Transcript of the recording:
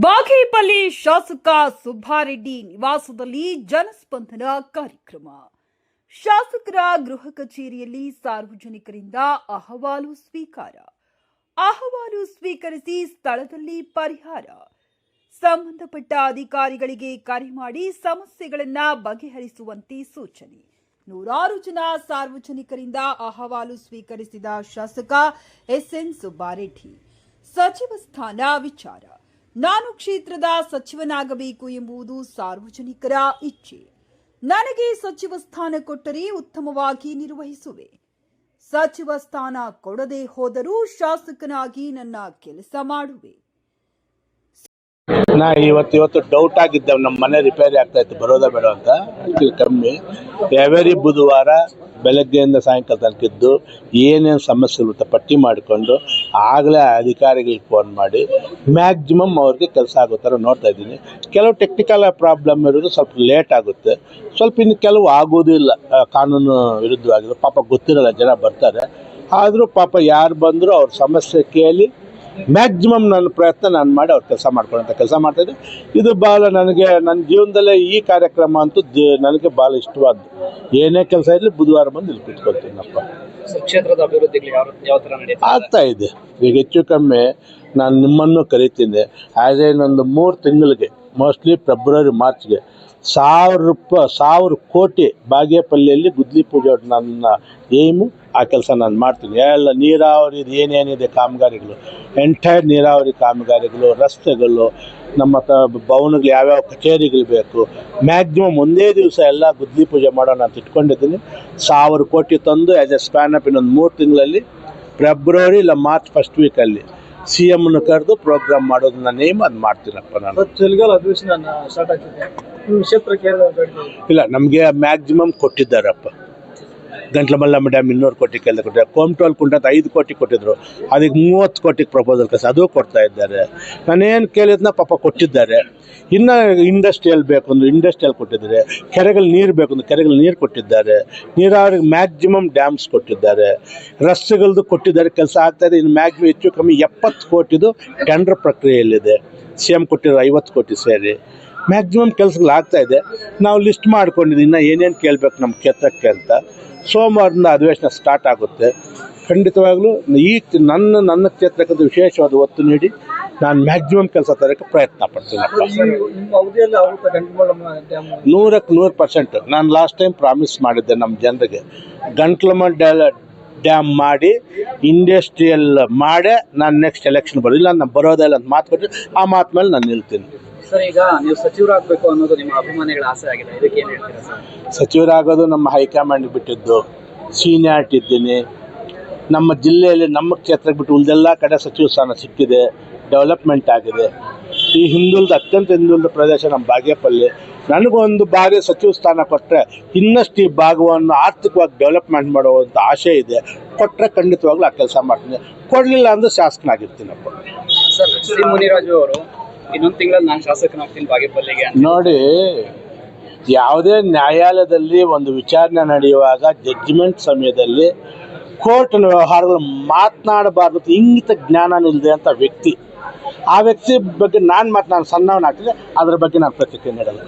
ಬಾಗೇಪಲ್ಲಿ ಶಾಸಕ ಸುಬ್ಬಾರೆಡ್ಡಿ ನಿವಾಸದಲ್ಲಿ ಜನಸ್ಪಂದನ ಕಾರ್ಯಕ್ರಮ. ಶಾಸಕರ ಗೃಹ ಕಚೇರಿಯಲ್ಲಿ ಸಾರ್ವಜನಿಕರಿಂದ ಅಹವಾಲು ಸ್ವೀಕಾರ. ಅಹವಾಲು ಸ್ವೀಕರಿಸಿ ಸ್ಥಳದಲ್ಲಿ ಪರಿಹಾರ. ಸಂಬಂಧಪಟ್ಟ ಅಧಿಕಾರಿಗಳಿಗೆ ಕರೆ ಮಾಡಿ ಸಮಸ್ಯೆಗಳನ್ನ ಬಗೆಹರಿಸುವಂತೆ ಸೂಚನೆ. ನೂರಾರು ಜನ ಸಾರ್ವಜನಿಕರಿಂದ ಅಹವಾಲು ಸ್ವೀಕರಿಸಿದ ಶಾಸಕ ಎಸ್ಎನ್ ಸುಬ್ಬಾರೆಡ್ಡಿ. ಸಚಿವ ಸ್ಥಾನ ವಿಚಾರ. ನಾನು ಕ್ಷೇತ್ರದ ಸಚಿವನಾಗಬೇಕು ಎಂಬುದು ಸಾರ್ವಜನಿಕರ ಇಚ್ಛೆ. ನನಗೆ ಸಚಿವ ಸ್ಥಾನ ಕೊಟ್ಟರೆ ಉತ್ತಮವಾಗಿ ನಿರ್ವಹಿಸುವೆ. ಸಚಿವ ಸ್ಥಾನ ಕೊಡದೆ ಹೋದರೂ ಶಾಸಕನಾಗಿ ನನ್ನ ಕೆಲಸ ಮಾಡುವೆ. ನಾ ಇವತ್ತು ಇವತ್ತು ಡೌಟ್ ಆಗಿದ್ದೆ ನಮ್ಮ ಮನೆ ರಿಪೇರಿ ಆಗ್ತಾ ಇತ್ತು, ಬರೋದ ಬೇಡ ಅಂತ. ಕಮ್ಮಿ. ಎವರಿ ಬುಧವಾರ ಬೆಳಗ್ಗೆಯಿಂದ ಸಾಯಂಕಾಲ ತನಕ ಇದ್ದು ಏನೇನು ಸಮಸ್ಯೆ ಇರುತ್ತೆ ಪಟ್ಟಿ ಮಾಡಿಕೊಂಡು ಆಗಲೇ ಅಧಿಕಾರಿಗಳಿಗೆ ಫೋನ್ ಮಾಡಿ ಮ್ಯಾಕ್ಸಿಮಮ್ ಅವ್ರಿಗೆ ಕೆಲಸ ಆಗೋ ಥರ ನೋಡ್ತಾ ಇದ್ದೀನಿ. ಕೆಲವು ಟೆಕ್ನಿಕಲ್ ಪ್ರಾಬ್ಲಮ್ ಇರೋದು ಸ್ವಲ್ಪ ಲೇಟ್ ಆಗುತ್ತೆ. ಸ್ವಲ್ಪ ಇನ್ನು ಕೆಲವು ಆಗೋದಿಲ್ಲ ಇಲ್ಲ. ಕಾನೂನು ವಿರುದ್ಧವಾಗಿದೆ ಪಾಪ ಗೊತ್ತಿರಲ್ಲ, ಜನ ಬರ್ತಾರೆ. ಆದರೂ ಪಾಪ ಯಾರು ಬಂದರೂ ಅವ್ರ ಸಮಸ್ಯೆ ಕೇಳಿ ಮ್ಯಾಕ್ಸಿಮಮ್ ನನ್ನ ಪ್ರಯತ್ನ ನಾನು ಮಾಡಿ ಅವ್ರು ಕೆಲಸ ಮಾಡ್ಕೊಳ್ಳೋಂಥ ಕೆಲಸ ಮಾಡ್ತಾಯಿದ್ದೆ ಇದು ಭಾಳ ನನಗೆ ನನ್ನ ಜೀವನದಲ್ಲೇ ಈ ಕಾರ್ಯಕ್ರಮ ಅಂತೂ ನನಗೆ ಭಾಳ ಇಷ್ಟವಾದ್ದು. ಏನೇ ಕೆಲಸ ಇರಲಿ ಬುಧವಾರ ಬಂದು ಇಲ್ಲಿ ಕುತ್ಕೊಳ್ತೀನಪ್ಪ. ಕ್ಷೇತ್ರದ ಅಭಿವೃದ್ಧಿಗಳು ಯಾವ ಯಾವ ತರ ನಡೆಯುತ್ತೆ ಆಗ್ತಾ ಇದೆ. ಈಗ ಹೆಚ್ಚು ಕಮ್ಮಿ ನಾನು ನಿಮ್ಮನ್ನು ಕರಿತೀನಿ ಆ್ಯಸ್ ಇನ್ನೊಂದು ಮೂರು ತಿಂಗಳಿಗೆ ಮೋಸ್ಟ್ಲಿ ಫೆಬ್ರವರಿ ಮಾರ್ಚ್ಗೆ ಸಾವಿರ ರೂಪಾಯಿ ಸಾವಿರ ಕೋಟಿ ಬಾಗೇಪಲ್ಲಿಯಲ್ಲಿ ಗುದ್ಲಿ ಪೂಜೆ ನನ್ನ ಏಮು ಆ ಕೆಲಸ ನಾನು ಮಾಡ್ತೀನಿ. ಎಲ್ಲ ನೀರಾವರಿ ಏನೇನಿದೆ ಕಾಮಗಾರಿಗಳು? ಎಂಟೈರ್ ನೀರಾವರಿ ಕಾಮಗಾರಿಗಳು, ರಸ್ತೆಗಳು, ನಮ್ಮ ತ ಭವನಗಳು ಯಾವ್ಯಾವ ಕಚೇರಿಗಳು ಬೇಕು? ಮ್ಯಾಕ್ಸಿಮಮ್ ಒಂದೇ ದಿವಸ ಎಲ್ಲ ಗುದ್ಲಿ ಪೂಜೆ ಮಾಡೋಣ ಅಂತ ಇಟ್ಕೊಂಡಿದ್ದೀನಿ. ಸಾವಿರ ಕೋಟಿ ತಂದು ಆ್ಯಸ್ ಎ ಸ್ಪ್ಯಾನ್ ಅಪ್ ಇನ್ನೊಂದು ಮೂರು ತಿಂಗಳಲ್ಲಿ ಫೆಬ್ರವರಿ ಇಲ್ಲ ಮಾರ್ಚ್ ಫಸ್ಟ್ ವೀಕಲ್ಲಿ ಸಿ ಎಮ್ನ ಕರೆದು ಪ್ರೋಗ್ರಾಮ್ ಮಾಡೋದು ನಾನು ಏಮ್ ಅದು ಮಾಡ್ತೀನಪ್ಪ ನಾನು. ಚಳಿಗಾಲ ಅಧಿವೇಶನ ಸ್ಟಾರ್ಟ್ ಆಗ್ತಿದೆ. ನಿಮ್ಮ ಇಲ್ಲ, ನಮಗೆ ಮ್ಯಾಕ್ಸಿಮಮ್ ಕೊಟ್ಟಿದ್ದಾರಪ್ಪ. ಗಂಟ್ಲ ಮಲ್ಲಮ್ಮ ಡ್ಯಾಮ್ ಇನ್ನೂರು ಕೋಟಿ ಕೆಲಸ ಕೊಟ್ಟಿದ್ದಾರೆ. ಕೋಮ್ಟೋಲ್ ಅಂತ ಐದು ಕೋಟಿ ಕೊಟ್ಟಿದ್ರು. ಅದಕ್ಕೆ ಮೂವತ್ತು ಕೋಟಿಗೆ ಪ್ರಪೋಸಲ್ ಕಸ ಅದು ಕೊಡ್ತಾ ಇದ್ದಾರೆ. ನಾನೇನು ಕೇಳಿದ್ನ ಪಾಪ ಕೊಟ್ಟಿದ್ದಾರೆ. ಇನ್ನು ಇಂಡಸ್ಟ್ರಿಯಲ್ ಬೇಕು ಅಂದ್ರೆ ಇಂಡಸ್ಟ್ರಿಯಲ್ ಕೊಟ್ಟಿದ್ದಾರೆ. ಕೆರೆಗಳು ನೀರು ಬೇಕು ಅಂದ್ರೆ ಕೆರೆಗಳು ನೀರು ಕೊಟ್ಟಿದ್ದಾರೆ. ನೀರಾವರಿಗೆ ಮ್ಯಾಕ್ಸಿಮಮ್ ಡ್ಯಾಮ್ಸ್ ಕೊಟ್ಟಿದ್ದಾರೆ. ರಸ್ತೆಗಳದ್ದು ಕೊಟ್ಟಿದ್ದಾರೆ, ಕೆಲಸ ಆಗ್ತಾ ಇದೆ. ಇನ್ನು ಮ್ಯಾಕ್ಸಿಮಮ್ ಹೆಚ್ಚು ಕಮ್ಮಿ ಎಪ್ಪತ್ತು ಕೋಟಿದು ಟೆಂಡರ್ ಪ್ರಕ್ರಿಯೆಯಲ್ಲಿದೆ. ಸಿ ಎಂ ಕೊಟ್ಟಿರೋ ಐವತ್ತು ಕೋಟಿ ಸೇರಿ. ಮ್ಯಾಕ್ಸಿಮಮ್ ಕೆಲಸಗಳು ಆಗ್ತಾ ಇದೆ. ನಾವು ಲಿಸ್ಟ್ ಮಾಡ್ಕೊಂಡಿದ್ದೀವಿ. ಇನ್ನೂ ಏನೇನು ಕೇಳಬೇಕು ನಮ್ಮ ಕ್ಷೇತ್ರಕ್ಕೆ ಅಂತ. ಸೋಮವಾರದಿಂದ ಅಧಿವೇಶನ ಸ್ಟಾರ್ಟ್ ಆಗುತ್ತೆ. ಖಂಡಿತವಾಗ್ಲೂ ಈ ನನ್ನ ನನ್ನ ಕ್ಷೇತ್ರಕ್ಕೆ ವಿಶೇಷವಾದ ಒತ್ತು ನೀಡಿ ನಾನು ಮ್ಯಾಕ್ಸಿಮಮ್ ಕೆಲಸ ತರೋಕ್ಕೆ ಪ್ರಯತ್ನ ಪಡ್ತೀನಿ. ನೂರಕ್ಕೆ ನೂರು ಪರ್ಸೆಂಟ್ ನಾನು ಲಾಸ್ಟ್ ಟೈಮ್ ಪ್ರಾಮಿಸ್ ಮಾಡಿದ್ದೆ ನಮ್ಮ ಜನರಿಗೆ. ಗಂಟ್ಲಮ್ಮ ಡ್ಯಾಮ್ ಮಾಡಿ ಇಂಡಸ್ಟ್ರಿಯಲ್ ಮಾಡೇ ನಾನು ನೆಕ್ಸ್ಟ್ ಎಲೆಕ್ಷನ್ ಬರೋದಿಲ್ಲ ನಾನು ಬರೋದಿಲ್ಲ ಅಂತ ಮಾತು ಕೊಟ್ಟು ಆ ಮಾತು ಮೇಲೆ ನಾನು ನಿಲ್ತೀನಿ. ಸರ್ ಈಗ ನೀವು ಸಚಿವರಾಗಬೇಕು ಅನ್ನೋದು ನಿಮ್ಮ ಅಭಿಮಾನಿಗಳ ಆಸೆ ಆಗಿದೆ. ಇದಕ್ಕೆ ಏನು ಹೇಳ್ತೀರಾ ಸರ್? ಸಚಿವರಾಗೋದು ನಮ್ಮ ಹೈಕಮಾಂಡ್ ಬಿಟ್ಟಿದ್ದು. ಸೀನಿಯಾರಿಟಿ ಇದ್ದೀನಿ. ನಮ್ಮ ಜಿಲ್ಲೆಯಲ್ಲಿ ನಮ್ಮ ಕ್ಷೇತ್ರಕ್ಕೆ ಬಿಟ್ಟು ಉಳಿದೆಲ್ಲ ಕಡೆ ಸಚಿವ ಸ್ಥಾನ ಸಿಕ್ಕಿದೆ. ಡೆವಲಪ್ಮೆಂಟ್ ಆಗಿದೆ. ಈ ಹಿಂದುಳಿದ ಅತ್ಯಂತ ಹಿಂದುಳಿದ ಪ್ರದೇಶ ನಮ್ಮ ಬಾಗೇಪಲ್ಲಿ. ನನಗೊಂದು ಬಾರಿ ಸಚಿವ ಸ್ಥಾನ ಕೊಟ್ಟರೆ ಇನ್ನಷ್ಟು ಈ ಭಾಗವನ್ನು ಆರ್ಥಿಕವಾಗಿ ಡೆವಲಪ್ಮೆಂಟ್ ಮಾಡುವಂಥ ಆಶೆ ಇದೆ. ಕೊಟ್ಟರೆ ಖಂಡಿತವಾಗ್ಲೂ ಆ ಕೆಲಸ ಮಾಡ್ತೀನಿ. ಕೊಡಲಿಲ್ಲ ಅಂದ್ರೆ ಶಾಸಕನಾಗಿರ್ತೀನಪ್ಪ ಸರ್ ಶ್ರೀ ಮುನಿರಾಜು ಅವರು ಇನ್ನೊಂದು ತಿಂಗಳಲ್ಲಿ ನಾನು ಶಾಸಕನಾಗ್ತೀನಿ ಬಾಗೇಪಲ್ಲಿಗೆ ನೋಡಿ ಯಾವುದೇ ನ್ಯಾಯಾಲಯದಲ್ಲಿ ಒಂದು ವಿಚಾರಣೆ ನಡೆಯುವಾಗ ಜಡ್ಜ್ಮೆಂಟ್ ಸಮಯದಲ್ಲಿ ಕೋರ್ಟ್ ವ್ಯವಹಾರಗಳು ಮಾತನಾಡಬಾರ್ದು ಇಂಗಿತ ಜ್ಞಾನ ನಿಲ್ಲದೆ ಅಂತ ವ್ಯಕ್ತಿ. ಆ ವ್ಯಕ್ತಿ ಬಗ್ಗೆ ನಾನು ಮಾತು ನಾನು ಸಣ್ಣವನಾಗ್ತದೆ ಅದ್ರ ಬಗ್ಗೆ ನಾನು ಪ್ರತಿಕ್ರಿಯೆ ನೀಡಲ್ಲ.